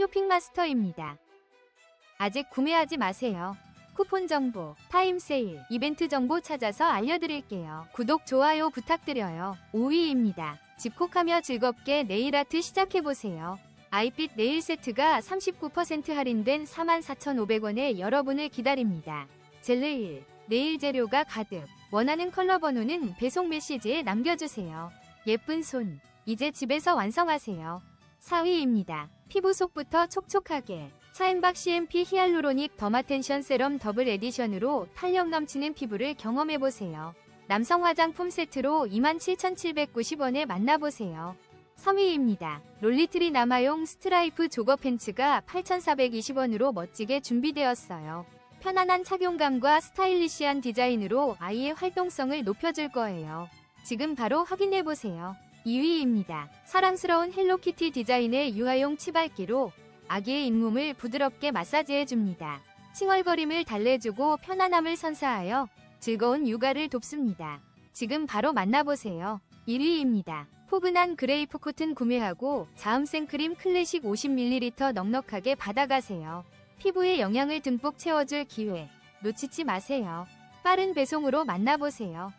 쇼핑마스터입니다. 아직 구매하지 마세요. 쿠폰 정보, 타임 세일, 이벤트 정보 찾아서 알려드릴게요. 구독, 좋아요 부탁드려요. 5위입니다. 집콕하며 즐겁게 네일 아트 시작해보세요. 아이빛 네일 세트가 39% 할인된 44,500원에 여러분을 기다립니다. 젤네일, 네일 재료가 가득. 원하는 컬러 번호는 배송 메시지에 남겨주세요. 예쁜 손, 이제 집에서 완성하세요. 4위입니다. 피부 속부터 촉촉하게. 차인박 CMP 히알루로닉 더마텐션 세럼 더블 에디션으로 탄력 넘치는 피부를 경험해보세요. 남성 화장품 세트로 27,790원에 만나보세요. 3위입니다. 롤리트리 남아용 스트라이프 조거 팬츠가 8,420원으로 멋지게 준비되었어요. 편안한 착용감과 스타일리시한 디자인으로 아이의 활동성을 높여줄 거예요. 지금 바로 확인해보세요. 2위입니다. 사랑스러운 헬로키티 디자인의 유아용 치발기로 아기의 잇몸을 부드럽게 마사지해줍니다. 칭얼거림을 달래주고 편안함을 선사하여 즐거운 육아를 돕습니다. 지금 바로 만나보세요. 1위입니다. 포근한 그레이프 코튼 구매하고 자음 생크림 클래식 50ml 넉넉하게 받아가세요. 피부에 영양을 듬뿍 채워줄 기회 놓치지 마세요. 빠른 배송으로 만나보세요.